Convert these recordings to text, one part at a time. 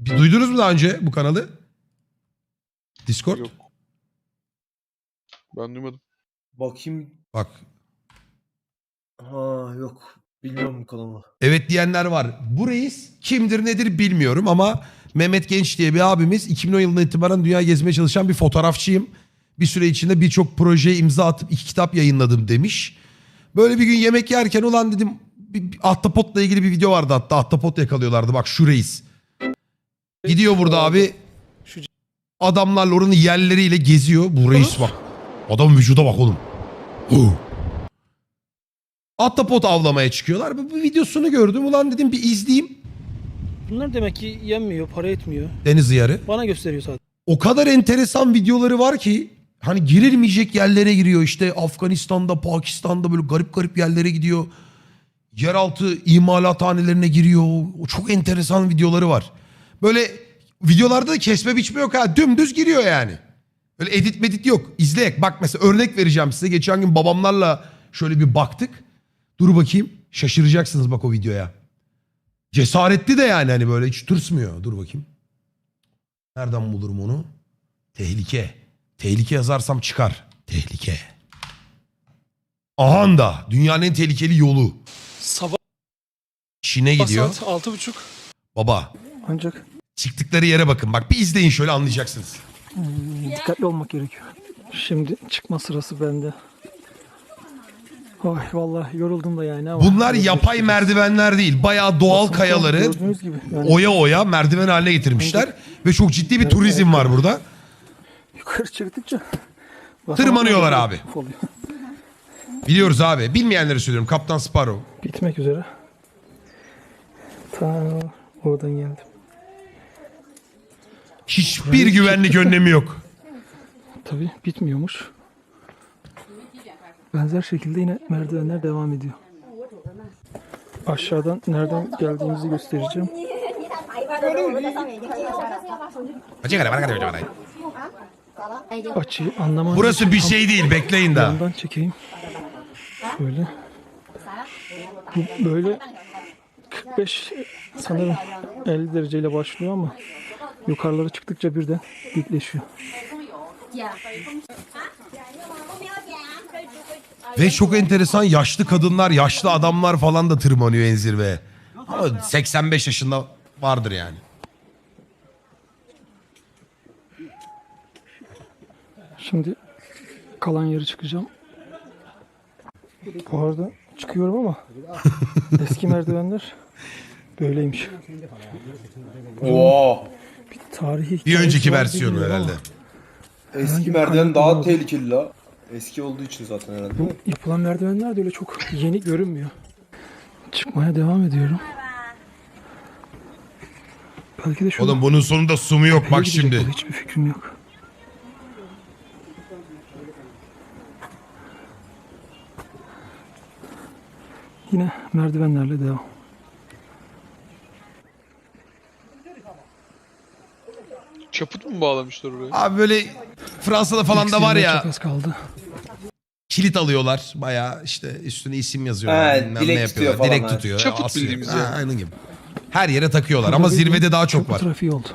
Bir Duydunuz mu daha önce bu kanalı? Discord? Yok. Ben duymadım. Bakayım. Bak. Ha yok. Bilmiyorum bu kanalı. Evet diyenler var. Bu reis kimdir nedir bilmiyorum ama Mehmet Genç diye bir abimiz 2010 yılından itibaren dünya gezmeye çalışan bir fotoğrafçıyım. Bir süre içinde birçok projeye imza atıp iki kitap yayınladım demiş. Böyle bir gün yemek yerken ulan dedim bir, bir ahtapotla ilgili bir video vardı hatta ahtapot yakalıyorlardı bak şu reis. Gidiyor burada abi adamlarla oranın yerleriyle geziyor. Bu reis bak. Adam vücuda bak oğlum. Huh. Ahtapot avlamaya çıkıyorlar. Bu, bu videosunu gördüm. Ulan dedim bir izleyeyim. Bunlar demek ki yenmiyor, para etmiyor. Deniz Yarı. Bana gösteriyor sadece. O kadar enteresan videoları var ki hani girilmeyecek yerlere giriyor. İşte Afganistan'da, Pakistan'da böyle garip garip yerlere gidiyor. Yeraltı imalathanelerine giriyor. O çok enteresan videoları var. Böyle videolarda da kesme biçme yok ha. Dümdüz giriyor yani. Öyle edit medit yok. İzleyek. Bak mesela örnek vereceğim size. Geçen gün babamlarla şöyle bir baktık. Dur bakayım. Şaşıracaksınız bak o videoya. Cesaretli de yani hani böyle hiç tırsmıyor. Dur bakayım. Nereden bulurum onu? Tehlike. Tehlike yazarsam çıkar. Tehlike. Ahanda. Dünyanın en tehlikeli yolu. Sabah Çin'e gidiyor. saat altı buçuk. Baba. Ancak Çıktıkları yere bakın. Bak bir izleyin şöyle anlayacaksınız. dikkatli olmak gerekiyor. Şimdi çıkma sırası bende. Ay vallahi yoruldum da yani ama. Bunlar yapay merdivenler değil. Bayağı doğal kayaları Gördüğünüz gibi. Yani oya oya merdiven haline getirmişler. Ve çok ciddi bir turizm var burada. yukarı çıktıkça. Tırmanıyorlar abi. Oluyor. Biliyoruz abi. Bilmeyenleri söylüyorum. Kaptan Sparrow. Bitmek üzere. Ta oradan geldim. Hiçbir güvenlik önlemi yok. Tabii bitmiyormuş. Benzer şekilde yine merdivenler devam ediyor. Aşağıdan nereden geldiğimizi göstereceğim. Açıyı anlamanız Burası bir şey değil. Bekleyin daha. Yandan çekeyim. Şöyle. Bu böyle 45 sanırım 50 dereceyle başlıyor ama yukarılara çıktıkça birden dikleşiyor. Ve çok enteresan yaşlı kadınlar, yaşlı adamlar falan da tırmanıyor en zirveye. Ama 85 yaşında vardır yani. Şimdi kalan yere çıkacağım. Bu arada çıkıyorum ama eski merdivenler böyleymiş. Oo. Bir tarihi Bir önceki versiyonu herhalde. Eski Herhangi bir merdiven kaynak daha bulamadım. tehlikeli la. Eski olduğu için zaten herhalde. Bu yapılan merdivenler de öyle çok yeni görünmüyor. Çıkmaya devam ediyorum. Belki de şu Oğlum bunun sonunda su mu yok bak gidecek şimdi. yol, Hiçbir fikrim yok. Yine merdivenlerle devam. Çaput mu bağlamışlar oraya? Abi böyle Fransa'da falan da var ya Çok az kaldı. kilit alıyorlar. Bayağı işte üstüne isim yazıyorlar. He, bilmem dilek ne tutuyor yapıyorlar. falan Dilek ha. tutuyor. Çaput asıyor. bildiğimiz Ha, yani. Aynı gibi. Her yere takıyorlar ama zirvede daha çok var. trafiği oldu.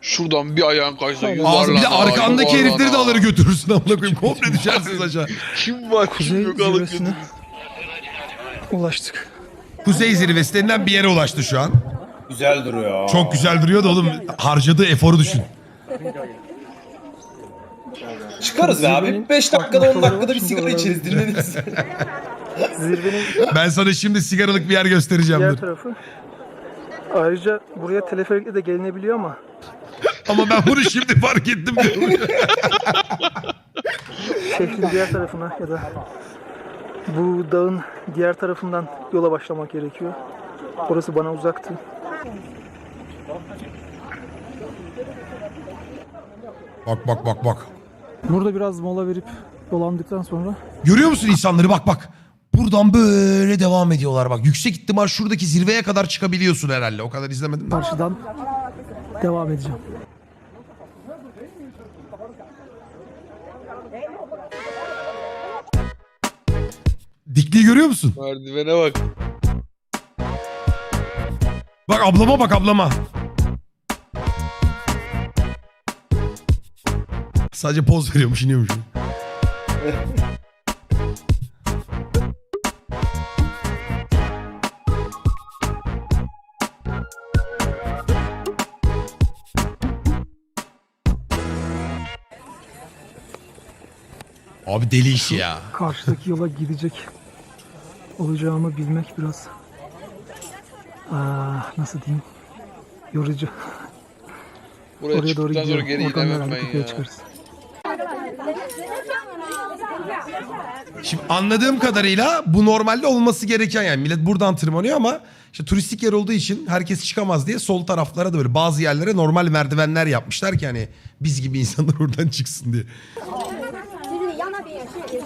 Şuradan bir ayağın kaysa Aynen. Ağzı bir de arkandaki yuvarlana. herifleri de alır götürürsün amına koyayım. Komple düşersiniz aşağı. Kim var Kuzey kim yok alıp zirvesine ulaştık. Kuzey zirvesinden bir yere ulaştı şu an. Güzel duruyor. Çok güzel duruyor da oğlum harcadığı eforu düşün. Çıkarız be abi. 5 dakikada 10 dakikada bir sigara içeriz dinleniriz. Zirvenin Ben sana şimdi sigaralık bir yer göstereceğim diğer dur. tarafı. Ayrıca buraya teleferikle de gelinebiliyor ama Ama ben bunu şimdi fark ettim. şehrin diğer tarafına ya da bu dağın diğer tarafından yola başlamak gerekiyor. Orası bana uzaktı. Bak bak bak bak. Burada biraz mola verip dolandıktan sonra Görüyor musun insanları bak bak. Buradan böyle devam ediyorlar bak. Yüksek ihtimal şuradaki zirveye kadar çıkabiliyorsun herhalde. O kadar izlemedim de. karşıdan devam edeceğim. Dikliği görüyor musun? Merdivene bak. Bak ablama bak ablama. Sadece poz veriyormuş iniyormuş. Abi deli iş ya. Karşıdaki yola gidecek olacağımı bilmek biraz aa, nasıl diyeyim yorucu. Buraya Oraya doğru gidiyor. Geri Oradan herhalde tepeye çıkarız. Şimdi anladığım kadarıyla bu normalde olması gereken yani millet buradan tırmanıyor ama işte turistik yer olduğu için herkes çıkamaz diye sol taraflara da böyle bazı yerlere normal merdivenler yapmışlar ki hani biz gibi insanlar oradan çıksın diye.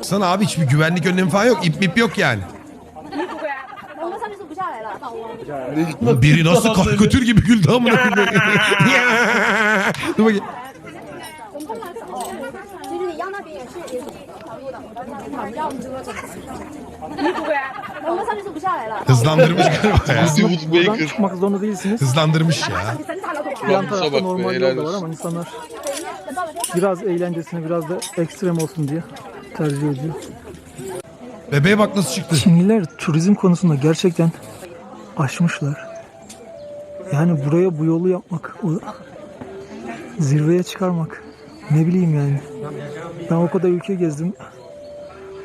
Sana abi hiçbir güvenlik önlemi falan yok. İp mip yok yani. Biri nasıl karikatür gibi güldü amına koyayım. Dur bakayım. Hızlandırmış galiba ya. Wood Buradan Baker. çıkmak zorunda değilsiniz. Hızlandırmış ya. Yan Kurumuza tarafta normal helal yol var ama insanlar biraz eğlencesine biraz da ekstrem olsun diye tercih ediyor. Bebeğe bak nasıl çıktı. Çinliler turizm konusunda gerçekten aşmışlar. Yani buraya bu yolu yapmak, o zirveye çıkarmak. Ne bileyim yani. Ben o kadar ülke gezdim.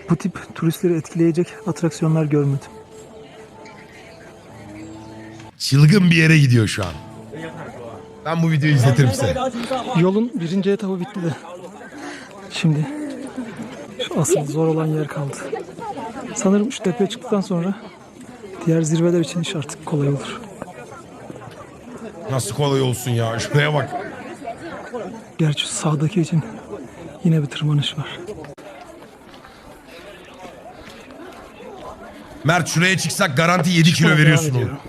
Bu tip turistleri etkileyecek atraksiyonlar görmedim. Çılgın bir yere gidiyor şu an. Ben bu videoyu izletirim size. Yolun birinci etabı bitti de. Şimdi şu asıl zor olan yer kaldı. Sanırım şu tepeye çıktıktan sonra diğer zirveler için iş artık kolay olur. Nasıl kolay olsun ya. Şuraya bak. Gerçi sağdaki için yine bir tırmanış var. Mert şuraya çıksak garanti 7 kilo Çıkmaya veriyorsun devam oğlum. ediyorum.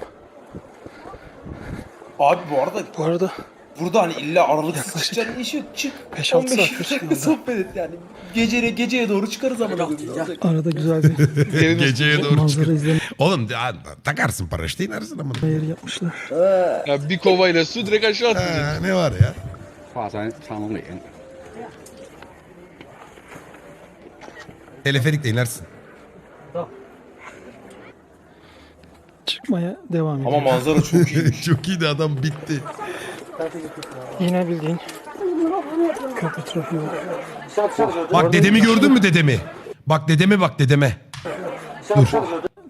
Abi bu arada Bu arada burada hani illa aralıksız Yaklaşık çıkacağın iş yok. Çık. 5-6 15 saattir dakika yolda. sohbet et yani. Geceye, geceye doğru çıkarız ama. arada güzel bir Geceye doğru manzara çıkıyor. izleme Oğlum ya, takarsın paraşütü inersin ama. yeri yapmışlar. Ya bir kovayla su direkt aşağı atlayacak. Ha, ne var ya? 华山长龙岭。 Teleferikle inersin. Çıkmaya devam Ama ediyor. manzara çok iyi. Çok iyiydi adam bitti. Yine bildiğin köprü trafiği var. Bak dedemi gördün mü dedemi? Bak dedeme bak dedeme. Dur.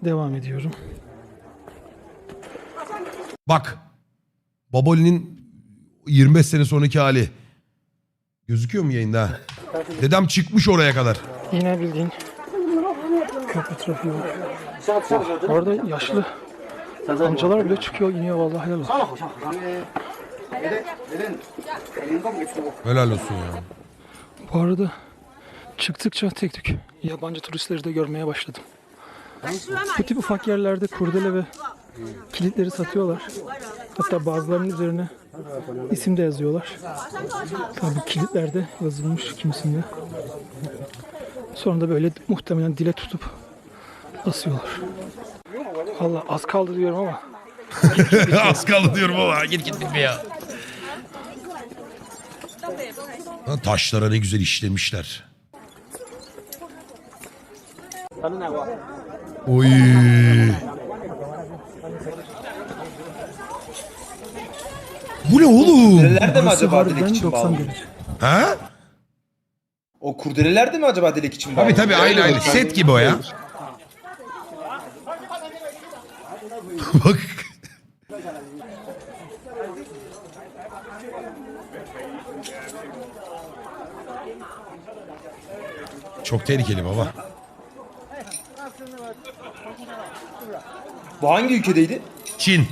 Devam ediyorum. Bak. Baboli'nin 25 sene sonraki hali. Gözüküyor mu yayında? Dedem çıkmış oraya kadar. Yine bildiğin köprü trafiği var. Bu arada yaşlı amcalar bile çıkıyor iniyor vallahi helal olsun. Helal olsun ya. Bu arada çıktıkça tek tük yabancı turistleri de görmeye başladım. Bu tip ufak yerlerde kurdele ve kilitleri satıyorlar. Hatta bazılarının üzerine isim de yazıyorlar. Tabii kilitlerde yazılmış kimisinde. Sonra da böyle muhtemelen dile tutup asıyorlar. Valla az kaldı diyorum ama Az kaldı diyorum ama git git gitme ya. Taşlara ne güzel işlemişler. Oy. Bu ne oğlum? Nerede mi acaba dilek harbiden için 90 bağlı? Ha? O kurdelelerde mi acaba dilek için bağlı? Tabii tabii aynı aynı. Set gibi o ya. Bak. Çok tehlikeli baba. Bu hangi ülkedeydi? Çin.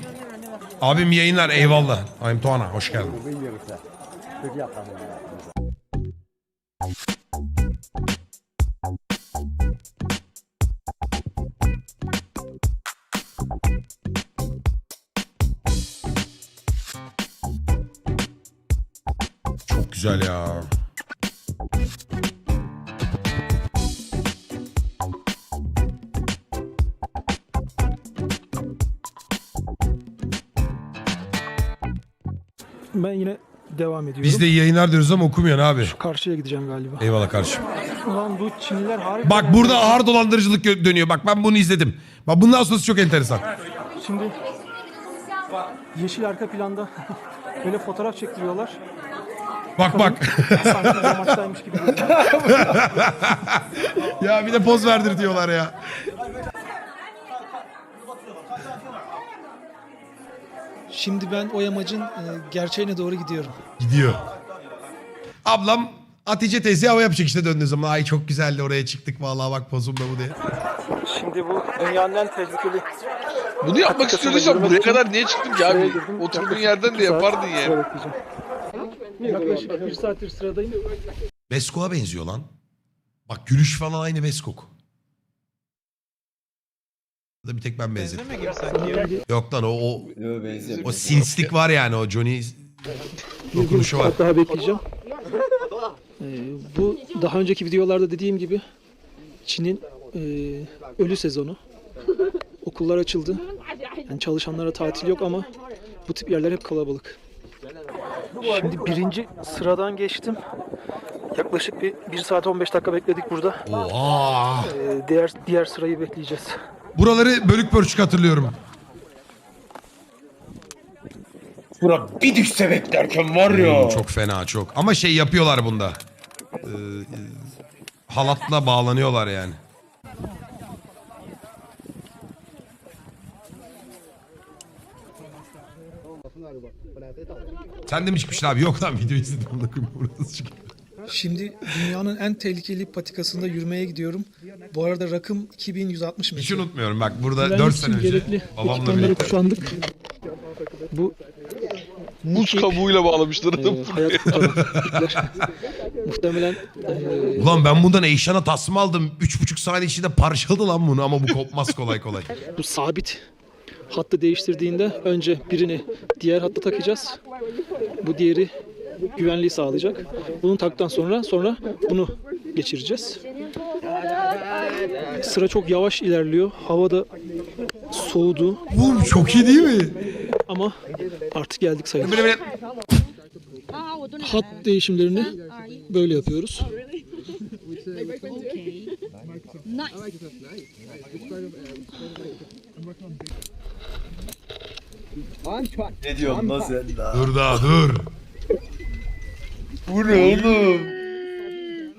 Abim yayınlar eyvallah. I'm Tuana hoş geldin. Çok güzel ya. Ben yine devam ediyorum. Biz de iyi yayınlar diyoruz ama okumuyorsun abi. Karşıya gideceğim galiba. Eyvallah kardeşim. Ulan bu Çinliler harika. Bak burada ağır dolandırıcılık gö- dönüyor. Bak ben bunu izledim. Bak bundan sonrası çok enteresan. Şimdi yeşil arka planda böyle fotoğraf çektiriyorlar. Bak bak. Sanki gibi. ya bir de poz verdir diyorlar ya. Şimdi ben o yamacın e, gerçeğine doğru gidiyorum. Gidiyor. Ablam Hatice teyze hava yapacak işte döndüğü zaman. Ay çok güzeldi oraya çıktık vallahi bak pozum da bu diye. Şimdi bu dünyanın en tehlikeli Bunu yapmak istiyorduysan buraya kadar niye çıktın ki abi? girdim. Oturduğun yerden de yapardın yani. bekleyeceğim. Yaklaşık bir saattir sıradayım. Beskok'a benziyor lan. Bak gülüş falan aynı Beskok. Ya Da bir tek ben benzedim. Yok lan o, o, Yo benziyor. o sinslik var yani o Johnny dokunuşu var. saat daha bekleyeceğim. Ee, bu daha önceki videolarda dediğim gibi Çin'in e, ölü sezonu. Okullar açıldı. Yani çalışanlara tatil yok ama bu tip yerler hep kalabalık. Şimdi birinci sıradan geçtim. Yaklaşık bir 1 saat 15 dakika bekledik burada. Oha. Ee, diğer diğer sırayı bekleyeceğiz. Buraları bölük pörçük hatırlıyorum. Bura bir düşse beklerken var ya. Hmm, çok fena çok. Ama şey yapıyorlar bunda. Ee, e, halatla bağlanıyorlar yani. Sen de mi çıkmışsın abi? Yok lan video izledim. Burası çıkıyor. Şimdi dünyanın en tehlikeli patikasında yürümeye gidiyorum. Bu arada rakım 2160 Hiç metre. unutmuyorum bak burada Güvenlik 4 için sene önce gerekli babamla ekipmanları birlikte. kuşandık. Bu Buz kabuğuyla bağlamışlar adamı. hayat kurtaran ipler. Muhtemelen e, Ulan ben bundan Eyşan'a tasma aldım. 3,5 saniye içinde parçaladı lan bunu ama bu kopmaz kolay kolay. bu sabit hattı değiştirdiğinde önce birini diğer hatta takacağız. Bu diğeri güvenliği sağlayacak. Bunu taktıktan sonra sonra bunu geçireceğiz. Sıra çok yavaş ilerliyor. Hava da soğudu Oğlum çok iyi değil mi? ama artık geldik sayılır. Böyle böyle Hat değişimlerini böyle yapıyoruz. Ne diyorsun lan sen daha? dur daha dur. Bu ne oğlum?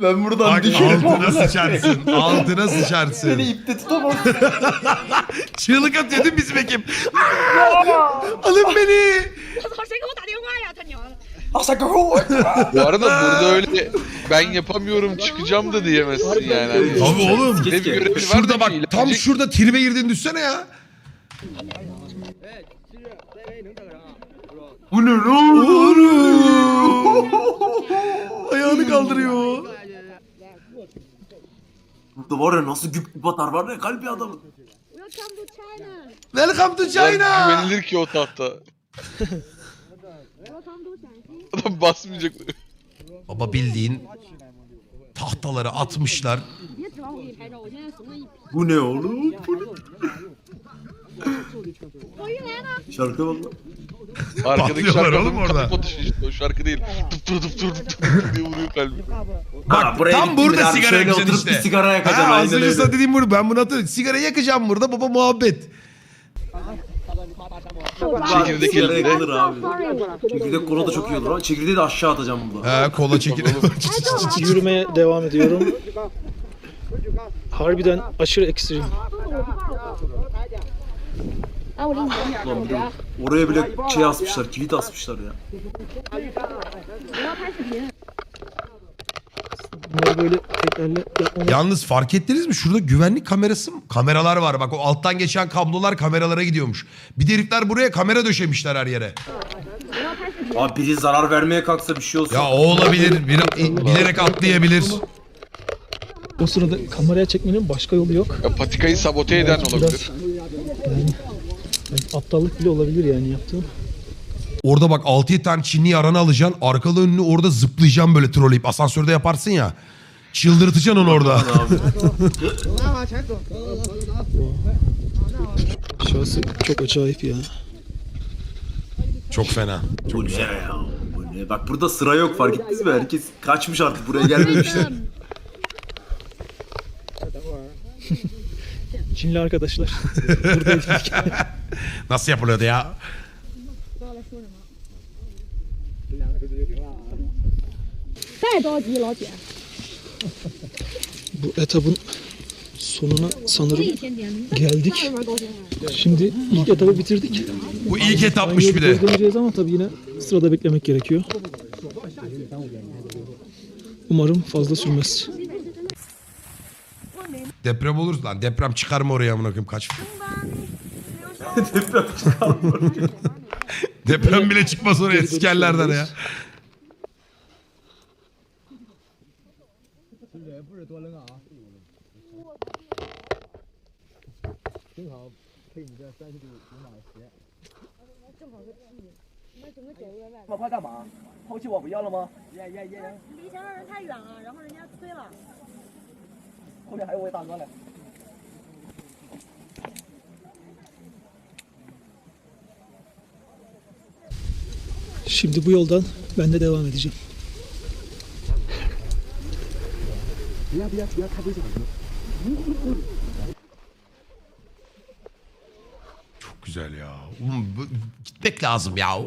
Ben buradan Bak düşerim. altına sıçarsın. Altına sıçarsın. Beni ipte tutamaz. Çığlık atıyor değil mi bizim ekip? Alın beni. 谁给我打电话呀？他娘的！ Asa kakao. Bu arada burada öyle ben yapamıyorum çıkacağım da diyemezsin yani. Hani Abi oğlum. ne bir görevi var Şurada da bak bir tam ilerleyecek. şurada tribe girdiğini düşsene ya. Bu ne lan? Ayağını kaldırıyor. Burada var ya nasıl güp batar var ya kalbi adam. Welcome to China. Welcome to China. Güvenilir ki o tahta. Adam basmayacak. Baba bildiğin tahtaları atmışlar. Bu ne oğlum? Şarkı valla. Arkadaki Patlıyorlar şarkı oğlum adamın orada. atışı işte o şarkı değil. Tıp tır tıp tır tıp tır diye vuruyor kalbi. Bak tam burada sigara şöyle yakacaksın oturup işte. bir sigara yakacaksın Ha, az önce sana dediğim bunu. Ben bunu hatırlıyorum. Sigara yakacağım burada baba muhabbet. Çekirdek Sigara elinde. yakılır abi. Çekirdek kola da çok iyi olur ha. Çekirdeği de aşağı atacağım burada. He kola çekiliyor. Yürümeye devam ediyorum. Harbiden aşırı ekstrem. Ulan bir de oraya bile şey asmışlar, kilit asmışlar ya. Böyle Yalnız fark ettiniz mi? Şurada güvenlik kamerası mı? Kameralar var. Bak o alttan geçen kablolar kameralara gidiyormuş. Bir de buraya kamera döşemişler her yere. Abi biri zarar vermeye kalksa bir şey olsun. Ya o olabilir. Bir, bilerek atlayabilir. o sırada kameraya çekmenin başka yolu yok. Ya, patikayı sabote eden olabilir. Biraz aptallık bile olabilir yani yaptığım. Orada bak 6-7 tane Çinli yaranı alacaksın. Arkalı önlü orada zıplayacaksın böyle trolleyip. Asansörde yaparsın ya. Çıldırtacaksın onu orada. Abi. Şahsı çok acayip ya. Çok fena. Bu ne ya? Bu ne? Bak burada sıra yok fark ettiniz mi? Herkes kaçmış artık buraya gelmemişler. Çinli arkadaşlar. Buradaydık. Nasıl yapılıyordu ya? Bu etabın sonuna sanırım geldik. Şimdi ilk etabı bitirdik. Bu ilk etapmış bir de. Döneceğiz ama tabii yine sırada beklemek gerekiyor. Umarım fazla sürmez. Deprem olur lan. Deprem çıkar mı oraya amına koyayım kaç? Deprem çıkarmıyor. Deprem bile çıkmaz oraya sikerlerden ya. 离前面太远了，然后人家催了。 Şimdi bu yoldan ben de devam edeceğim. Çok güzel ya. Oğlum, bu- gitmek lazım ya.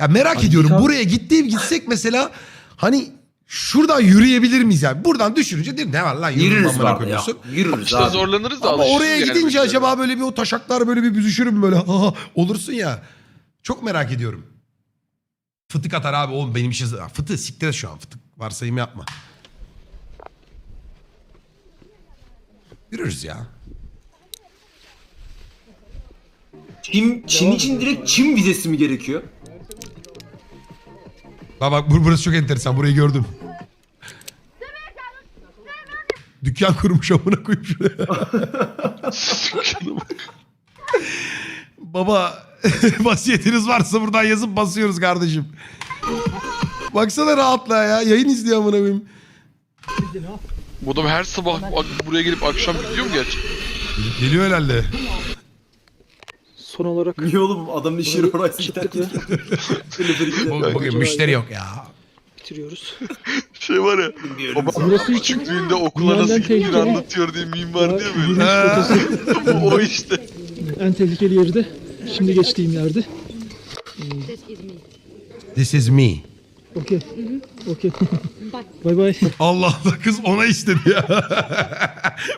Ya merak ediyorum buraya gittiğim gitsek mesela hani şuradan yürüyebilir miyiz yani? Buradan düşürünce değil mi? ne var lan yürürüm Yürürüz amına ya. koyuyorsun. Yürürüz İşte abi. zorlanırız da Ama alışırız oraya yani gidince bir acaba böyle bir o taşaklar böyle bir büzüşürüm böyle "Ha, olursun ya. Çok merak ediyorum. Fıtık atar abi oğlum benim işim. Fıtığı siktir et şu an fıtık varsayım yapma. Yürürüz ya. Çin, Çin için direkt Çin vizesi mi gerekiyor? Bak bak bur- burası çok enteresan burayı gördüm. Dükkan kurmuş amına koyayım şuraya. Baba vasiyetiniz varsa buradan yazıp basıyoruz kardeşim. Baksana rahatla ya. Yayın izliyor amına koyayım. Bu adam her sabah buraya gelip akşam gidiyor mu gerçi? Geliyor herhalde. Son olarak Niye oğlum adamın iş yeri orası çıktık ve Teleferikle. Bugün, müşteri yok ya. bitiriyoruz. Şey var ya. Bilmiyorum. Babam Burası hiç küçüklüğünde okula dünyadan nasıl gittiğini tehlikeli. anlatıyor diye meme var diye böyle. Bu o işte. en tehlikeli yeri de şimdi geçtiğim yerde. This is me. Okey. Okey. Bay bay. Allah Allah kız ona istedi ya.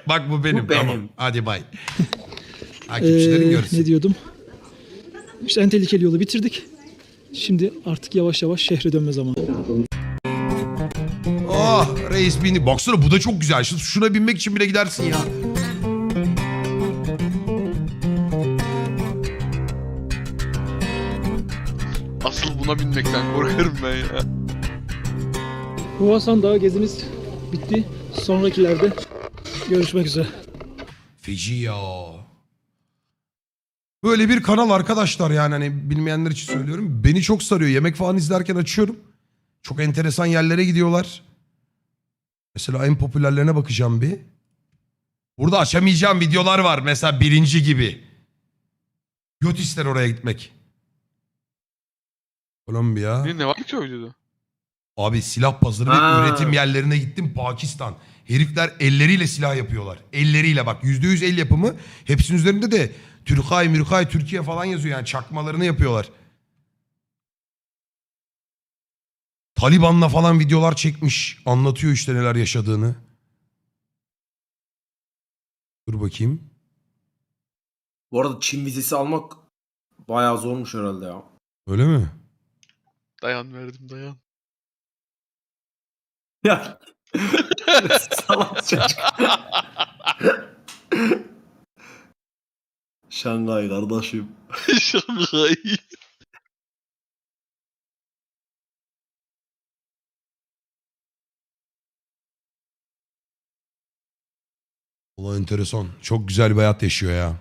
Bak bu benim. Bu benim. Tamam. Hadi bay. Takipçilerin Ee, görsün. ne diyordum? İşte en tehlikeli yolu bitirdik. Şimdi artık yavaş yavaş şehre dönme zamanı. Oh reis bindi. Baksana bu da çok güzel. Şu- Şuna binmek için bile gidersin ya. Asıl buna binmekten korkarım ben ya. Huasan Dağı gezimiz bitti. Sonrakilerde görüşmek üzere. Feci ya. Böyle bir kanal arkadaşlar yani hani bilmeyenler için söylüyorum. Beni çok sarıyor. Yemek falan izlerken açıyorum. Çok enteresan yerlere gidiyorlar. Mesela en popülerlerine bakacağım bir. Burada açamayacağım videolar var. Mesela birinci gibi. Göt ister oraya gitmek. Kolombiya. Ne, ne var ki o videoda? Abi silah pazarı ve Ha. üretim yerlerine gittim Pakistan. Herifler elleriyle silah yapıyorlar. Elleriyle bak yüzde yüz el yapımı. Hepsinin üzerinde de Türkay, Mürkay, Türkiye falan yazıyor yani çakmalarını yapıyorlar. Taliban'la falan videolar çekmiş. Anlatıyor işte neler yaşadığını. Dur bakayım. Bu arada Çin vizesi almak bayağı zormuş herhalde ya. Öyle mi? Dayan verdim dayan. Ya. Salak çocuk. Şangay kardeşim. Şangay. Valla enteresan. Çok güzel bir hayat yaşıyor ya.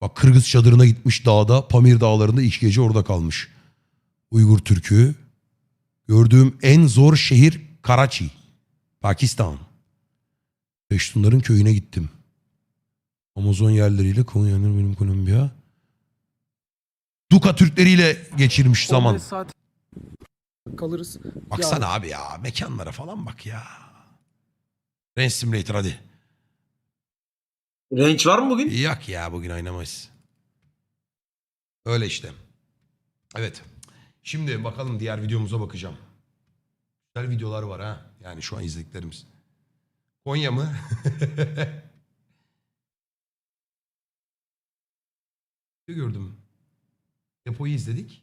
Bak Kırgız çadırına gitmiş dağda. Pamir dağlarında ilk gece orada kalmış. Uygur Türk'ü. Gördüğüm en zor şehir Karachi. Pakistan. Peştunların köyüne gittim. Amazon yerleriyle Konya benim Kolombiya. Duka Türkleriyle geçirmiş zaman. 15 saat kalırız. Baksana abi ya mekanlara falan bak ya. Range Simulator hadi. Range var mı bugün? Yok ya bugün oynamayız. Öyle işte. Evet. Şimdi bakalım diğer videomuza bakacağım. Güzel videolar var ha. Yani şu an izlediklerimiz. Konya mı? gördüm. Depoyu izledik.